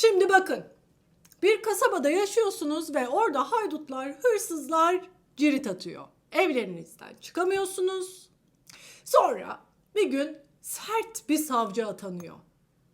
Şimdi bakın. Bir kasabada yaşıyorsunuz ve orada haydutlar, hırsızlar cirit atıyor. Evlerinizden çıkamıyorsunuz. Sonra bir gün sert bir savcı atanıyor.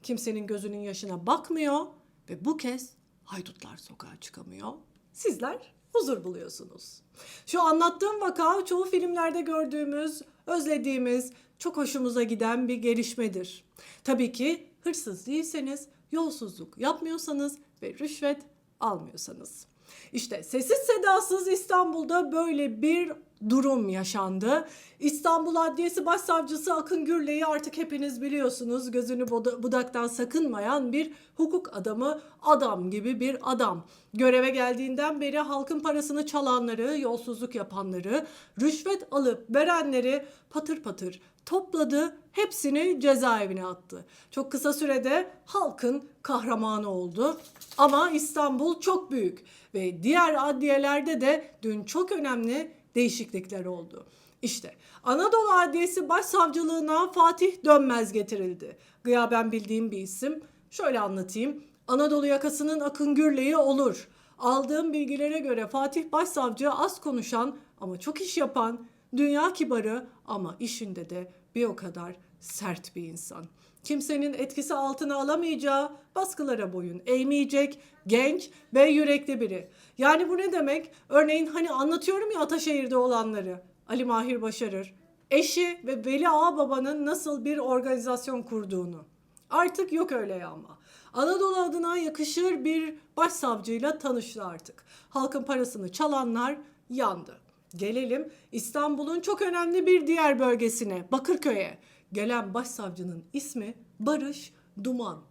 Kimsenin gözünün yaşına bakmıyor ve bu kez haydutlar sokağa çıkamıyor. Sizler huzur buluyorsunuz. Şu anlattığım vaka çoğu filmlerde gördüğümüz, özlediğimiz, çok hoşumuza giden bir gelişmedir. Tabii ki hırsız değilseniz, yolsuzluk yapmıyorsanız ve rüşvet almıyorsanız. İşte sessiz sedasız İstanbul'da böyle bir durum yaşandı. İstanbul Adliyesi Başsavcısı Akın Gürley'i artık hepiniz biliyorsunuz. Gözünü buda- budaktan sakınmayan bir hukuk adamı, adam gibi bir adam. Göreve geldiğinden beri halkın parasını çalanları, yolsuzluk yapanları, rüşvet alıp verenleri patır patır topladı, hepsini cezaevine attı. Çok kısa sürede halkın kahramanı oldu. Ama İstanbul çok büyük ve diğer adliyelerde de dün çok önemli değişiklikler oldu. İşte Anadolu Adliyesi Başsavcılığına Fatih Dönmez getirildi. Gıyaben bildiğim bir isim. Şöyle anlatayım. Anadolu yakasının Akın Gürley'i olur. Aldığım bilgilere göre Fatih Başsavcı az konuşan ama çok iş yapan, dünya kibarı ama işinde de bir o kadar sert bir insan. Kimsenin etkisi altına alamayacağı, baskılara boyun eğmeyecek, genç ve yürekli biri. Yani bu ne demek? Örneğin hani anlatıyorum ya Ataşehir'de olanları. Ali Mahir Başarır, eşi ve Veli Ağababa'nın nasıl bir organizasyon kurduğunu. Artık yok öyle ama. Anadolu adına yakışır bir başsavcıyla tanıştı artık. Halkın parasını çalanlar yandı. Gelelim İstanbul'un çok önemli bir diğer bölgesine, Bakırköy'e. Gelen başsavcının ismi Barış Duman.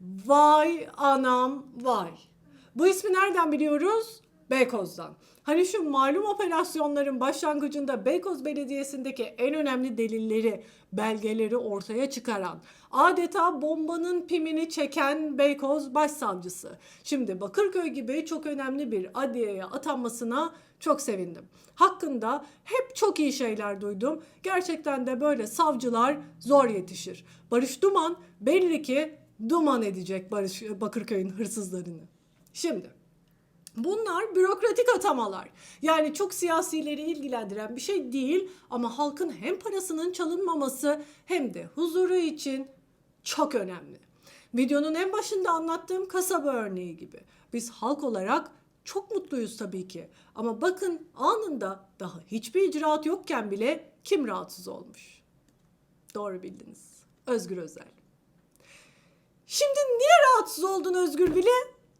Vay anam vay. Bu ismi nereden biliyoruz? Beykoz'dan. Hani şu malum operasyonların başlangıcında Beykoz Belediyesi'ndeki en önemli delilleri, belgeleri ortaya çıkaran, adeta bombanın pimini çeken Beykoz Başsavcısı. Şimdi Bakırköy gibi çok önemli bir adliyeye atanmasına çok sevindim. Hakkında hep çok iyi şeyler duydum. Gerçekten de böyle savcılar zor yetişir. Barış Duman belli ki duman edecek Barış Bakırköy'ün hırsızlarını. Şimdi Bunlar bürokratik atamalar. Yani çok siyasileri ilgilendiren bir şey değil ama halkın hem parasının çalınmaması hem de huzuru için çok önemli. Videonun en başında anlattığım kasaba örneği gibi. Biz halk olarak çok mutluyuz tabii ki. Ama bakın anında daha hiçbir icraat yokken bile kim rahatsız olmuş? Doğru bildiniz. Özgür Özel. Şimdi niye rahatsız oldun Özgür bile?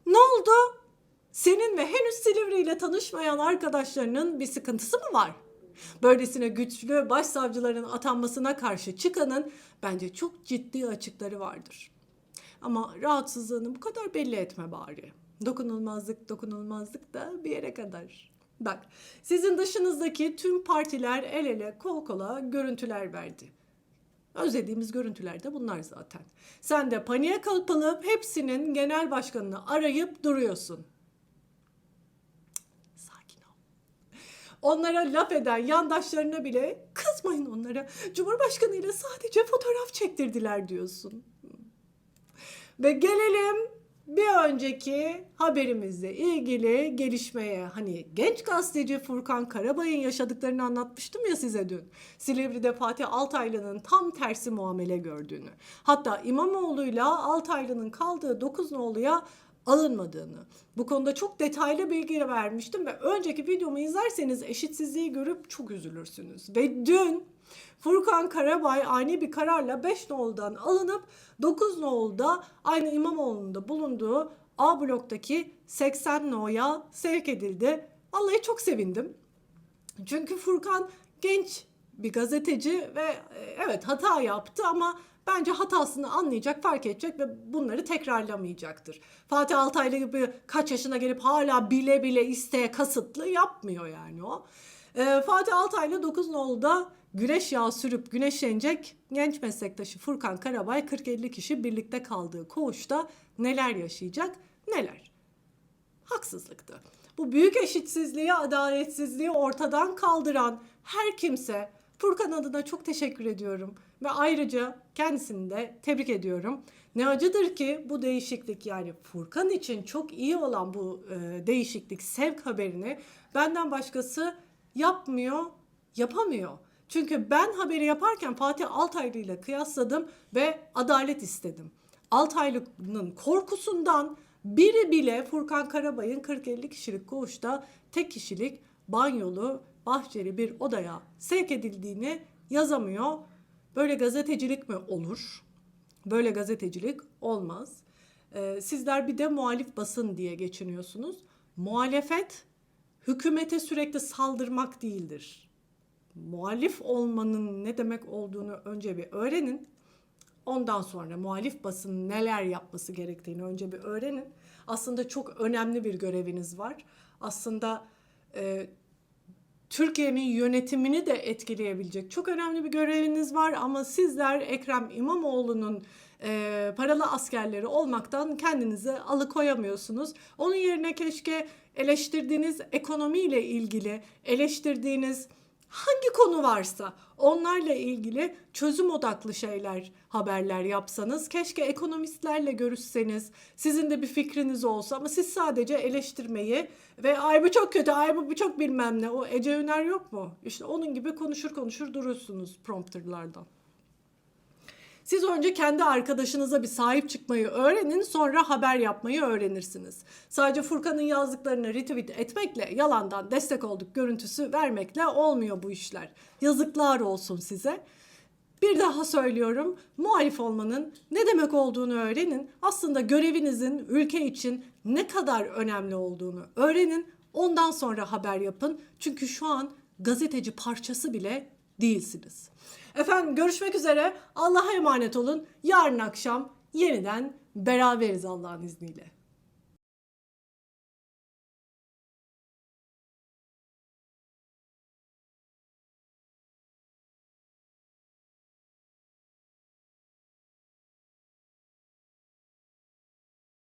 Ne oldu? Senin ve henüz Silivri ile tanışmayan arkadaşlarının bir sıkıntısı mı var? Böylesine güçlü başsavcıların atanmasına karşı çıkanın bence çok ciddi açıkları vardır. Ama rahatsızlığını bu kadar belli etme bari. Dokunulmazlık dokunulmazlık da bir yere kadar. Bak sizin dışınızdaki tüm partiler el ele kol kola görüntüler verdi. Özlediğimiz görüntüler de bunlar zaten. Sen de paniğe kapılıp hepsinin genel başkanını arayıp duruyorsun. Onlara laf eden yandaşlarına bile kızmayın onlara. Cumhurbaşkanı ile sadece fotoğraf çektirdiler diyorsun. Ve gelelim bir önceki haberimizle ilgili gelişmeye hani genç gazeteci Furkan Karabay'ın yaşadıklarını anlatmıştım ya size dün. Silivri'de Fatih Altaylı'nın tam tersi muamele gördüğünü. Hatta İmamoğlu'yla Altaylı'nın kaldığı dokuz noluya alınmadığını. Bu konuda çok detaylı bilgi vermiştim ve önceki videomu izlerseniz eşitsizliği görüp çok üzülürsünüz. Ve dün Furkan Karabay ani bir kararla 5 noldan alınıp 9 nolda aynı İmamoğlu'nun da bulunduğu A bloktaki 80 noya sevk edildi. Vallahi çok sevindim. Çünkü Furkan genç bir gazeteci ve e, evet hata yaptı ama bence hatasını anlayacak, fark edecek ve bunları tekrarlamayacaktır. Fatih Altaylı gibi kaç yaşına gelip hala bile bile isteye kasıtlı yapmıyor yani o. Ee, Fatih Altaylı 9 nolda güneş yağı sürüp güneşlenecek genç meslektaşı Furkan Karabay 40-50 kişi birlikte kaldığı koğuşta neler yaşayacak neler haksızlıktı. Bu büyük eşitsizliği, adaletsizliği ortadan kaldıran her kimse Furkan adına çok teşekkür ediyorum ve ayrıca kendisini de tebrik ediyorum. Ne acıdır ki bu değişiklik yani Furkan için çok iyi olan bu e, değişiklik sevk haberini benden başkası yapmıyor, yapamıyor. Çünkü ben haberi yaparken Fatih Altaylı ile kıyasladım ve adalet istedim. Altaylı'nın korkusundan biri bile Furkan Karabay'ın 40-50 kişilik koğuşta tek kişilik banyolu bahçeli bir odaya sevk edildiğini yazamıyor. Böyle gazetecilik mi olur? Böyle gazetecilik olmaz. Ee, sizler bir de muhalif basın diye geçiniyorsunuz. Muhalefet hükümete sürekli saldırmak değildir. Muhalif olmanın ne demek olduğunu önce bir öğrenin. Ondan sonra muhalif basının neler yapması gerektiğini önce bir öğrenin. Aslında çok önemli bir göreviniz var. Aslında e, Türkiye'nin yönetimini de etkileyebilecek çok önemli bir göreviniz var ama sizler Ekrem İmamoğlu'nun e, paralı askerleri olmaktan kendinizi alıkoyamıyorsunuz. Onun yerine keşke eleştirdiğiniz ekonomiyle ilgili, eleştirdiğiniz hangi konu varsa onlarla ilgili çözüm odaklı şeyler, haberler yapsanız. Keşke ekonomistlerle görüşseniz, sizin de bir fikriniz olsa ama siz sadece eleştirmeyi ve ay bu çok kötü, ay bu, bu çok bilmem ne. O Ece Üner yok mu? İşte onun gibi konuşur konuşur durursunuz prompterlardan. Siz önce kendi arkadaşınıza bir sahip çıkmayı öğrenin, sonra haber yapmayı öğrenirsiniz. Sadece Furkan'ın yazdıklarını retweet etmekle, yalandan destek olduk görüntüsü vermekle olmuyor bu işler. Yazıklar olsun size. Bir daha söylüyorum, muhalif olmanın ne demek olduğunu öğrenin. Aslında görevinizin ülke için ne kadar önemli olduğunu öğrenin. Ondan sonra haber yapın. Çünkü şu an gazeteci parçası bile değilsiniz. Efendim görüşmek üzere. Allah'a emanet olun. Yarın akşam yeniden beraberiz Allah'ın izniyle.